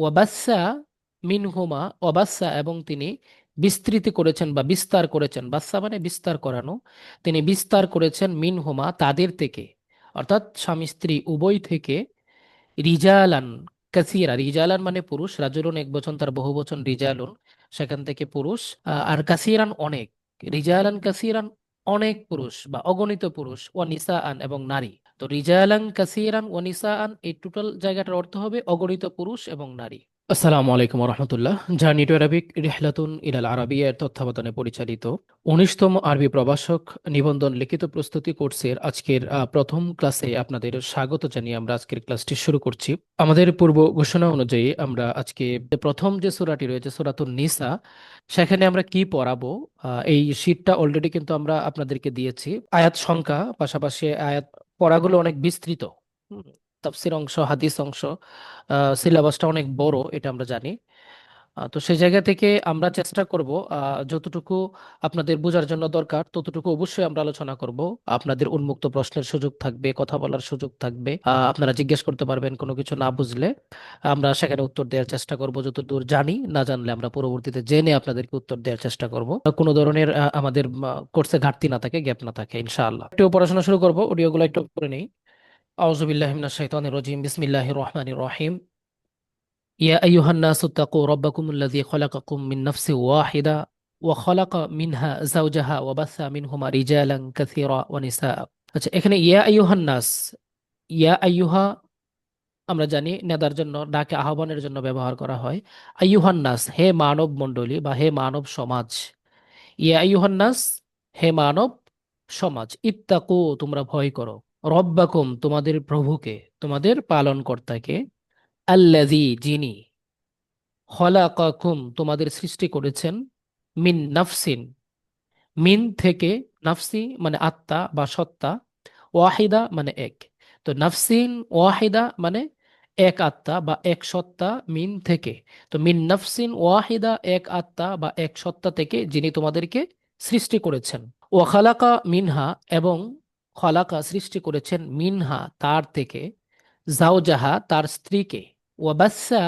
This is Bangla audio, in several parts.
ওয়াবাসা মিনহুমা ওয়াবাসা এবং তিনি বিস্তৃতি করেছেন বা বিস্তার করেছেন। বাচ্চা মানে বিস্তার করানো। তিনি বিস্তার করেছেন মিনহুমা তাদের থেকে। অর্থাৎ স্বামী স্ত্রী উভয় থেকে রিজালান, কাসিরা। রিজালান মানে পুরুষ, রাজুলুন এক বচন, তার বহু বচন রিজালুন। সেখান থেকে পুরুষ আর কাসিরান অনেক। রিজালান, কাসিরান অনেক পুরুষ বা অগণিত পুরুষ। ও নিসা আন এবং নারী। তো রিজালান কাসিরান ও নিসা আন এই টোটাল জায়গাটার অর্থ হবে অগণিত পুরুষ এবং নারী। আসসালামু আলাইকুম রহমতুল্লাহ। জার্নি টু আরবিক, রিহলাতুন ইলাল আরবিয়ার তত্ত্বাবধানে পরিচালিত উনিশতম আরবি প্রভাষক নিবন্ধন লিখিত প্রস্তুতি কোর্সের আজকের প্রথম ক্লাসে আপনাদের স্বাগত জানিয়ে আমরা আজকের ক্লাসটি শুরু করছি। আমাদের পূর্ব ঘোষণা অনুযায়ী আমরা আজকে প্রথম যে সূরাটি রয়েছে, সূরাতুন নিসা, সেখানে আমরা কি পড়াবো এই শীটটা অলরেডি কিন্তু আমরা আপনাদেরকে দিয়েছি। আয়াত সংখ্যা, পাশাপাশি আয়াত পড়াগুলো অনেক বিস্তৃত। তাফসির অংশ হাদিস অংশ সিলেবাসটা অনেক বড় এটা আমরা জানি। তো সেই জায়গা থেকে আমরা চেষ্টা করব যতটুকু আপনাদের বোঝার জন্য দরকার, ততটুকু অবশ্যই আমরা আলোচনা করব। আপনাদের উন্মুক্ত প্রশ্নের সুযোগ থাকবে, কথা বলার সুযোগ থাকবে আপনারা জিজ্ঞেস করতে পারবেন কোনো কিছু না বুঝলে। আমরা সেখানে উত্তর দেওয়ার চেষ্টা করব, যতদূর জানি, না জানলে আমরা পরবর্তীতে জেনে আপনাদেরকে উত্তর দেওয়ার চেষ্টা করব। কোনো ধরনের আমাদের কোর্সে ঘাটতি না থাকে গ্যাপ না থাকে, ইনশাআল্লাহ। একটু পড়াশোনা শুরু করব অডিওগুলো একটু করে নেই। আউজুবিল্লাহ মিনাশ শাইতানির রাজিম, বিসমিল্লাহির রহমানির রহিম। يا أيها الناس اتقوا ربكم الذي خلقكم من نفس واحدة وخلق منها زوجها وبث منهما رجالا كثيرا ونساء আচ্ছা এখানে ইয়া আইয়ুহান নাস ইয়া আইয়ুহা আমরা জানি নেদার জন্য ডাকে আহ্বানের জন্য ব্যবহার করা হয় আইয়ুহান নাস হে মানব মণ্ডলী বা হে মানব সমাজ ইয়া আইয়ুহান নাস হে মানব সমাজ ইত্তাকু তোমরা ভয় করো রব্বাকুম তোমাদের প্রভুকে তোমাদের পালনকর্তাকে আল্লাযী যিনি খলাকাকুম তোমাদের সৃষ্টি করেছেন মিন নাফসিন, মিন থেকে নাফসি মানে আত্মা বা সত্তা, ওয়াহিদা মানে এক। তো নাফসিন, ওয়াহিদা মানে এক আত্মা বা এক সত্তা মিন থেকে। তো মিন নাফসিন, ওয়াহিদা এক আত্মা বা এক সত্তা থেকে যিনি তোমাদেরকে সৃষ্টি করেছেন। ওয়াখালাকা মিনহা এবং খলাকা সৃষ্টি করেছেন মিনহা তার থেকে জাওজাহা তার স্ত্রীকে। ওয়াবাসা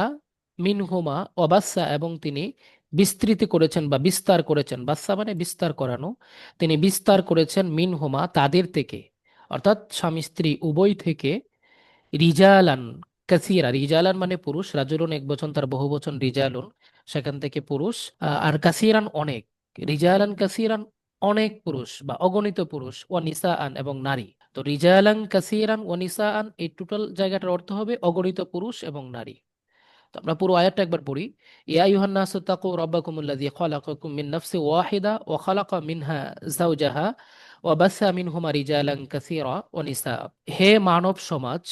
মিনহুমা ওয়াবাসা এবং তিনি বিস্তৃতি করেছেন বা বিস্তার করেছেন। বাচ্চা মানে বিস্তার করানো। তিনি বিস্তার করেছেন মিনহুমা তাদের থেকে। অর্থাৎ স্বামী স্ত্রী উভয় থেকে রিজালান, কাসিরা। রিজালান মানে পুরুষ। রাজুলুন এক বচন তার বহু বচন রিজালুন। সেখান থেকে পুরুষ। আর কাসিরান অনেক। রিজালান, কাসিরান অনেক পুরুষ বা অগণিত পুরুষ। ও নিসা আন এবং নারী। তো ও নিসা আন এই টোটাল জায়গাটার অর্থ হবে অগণিত পুরুষ এবং নারী। তো আমরা পুরো আয়াতটা একবার পড়ি। ইয়া আইয়ুহান নাসু তাকু রাব্বাকুমুল্লাযী খালাকাকুম মিন নাফসিন ওয়াহিদা ওয়া খালাকা মিনহা যাওজাহা ওয়া বাসা মিনহুমা রিজালান কাসীরা ওয়া নিসা হে মানব সমাজ,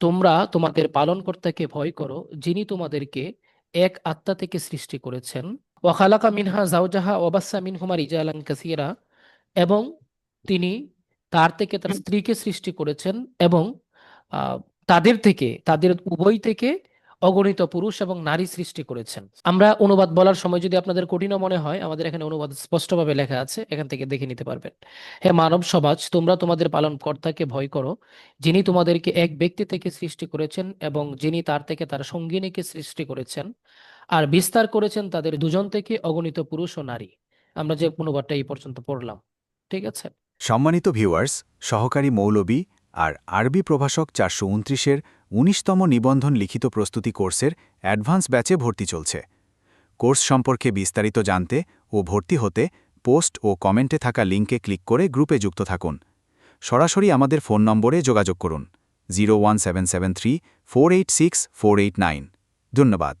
তোমরা তোমাদের পালনকর্তাকে ভয় করো, যিনি তোমাদেরকে এক আত্মা থেকে সৃষ্টি করেছেন। ওয়া খালাকা মিনহা যাওজাহা ওয়া বাসা মিনহুমা রিজালান কাসীরা এবং তিনি তার থেকে তার স্ত্রীকে সৃষ্টি করেছেন এবং তাদের থেকে, তাদের উভয় থেকে অগণিত পুরুষ এবং নারী সৃষ্টি করেছেন। আমরা অনুবাদ বলার সময় যদি আপনাদের কঠিনও মনে হয়, আমাদের এখানে অনুবাদ স্পষ্টভাবে লেখা আছে, এখান থেকে দেখে নিতে পারবেন। হে মানব সমাজ, তোমরা তোমাদের পালনকর্তাকে ভয় করো, যিনি তোমাদেরকে এক ব্যক্তি থেকে সৃষ্টি করেছেন এবং যিনি তার থেকে তার সঙ্গিনীকে সৃষ্টি করেছেন, আর বিস্তার করেছেন তাদের দুজন থেকে অগণিত পুরুষ ও নারী। আমরা যে অনুবাদটা এই পর্যন্ত পড়লাম, ঠিক আছে? সম্মানিত ভিউয়ার্স, সহকারী মৌলবী আর আরবি প্রভাষক চারশো উনত্রিশের উনিশতম নিবন্ধন লিখিত প্রস্তুতি কোর্সের অ্যাডভান্স ব্যাচে ভর্তি চলছে। কোর্স সম্পর্কে বিস্তারিত জানতে ও ভর্তি হতে পোস্ট ও কমেন্টে থাকা লিঙ্কে ক্লিক করে গ্রুপে যুক্ত থাকুন। সরাসরি আমাদের ফোন নম্বরে যোগাযোগ করুন, জিরো ধন্যবাদ।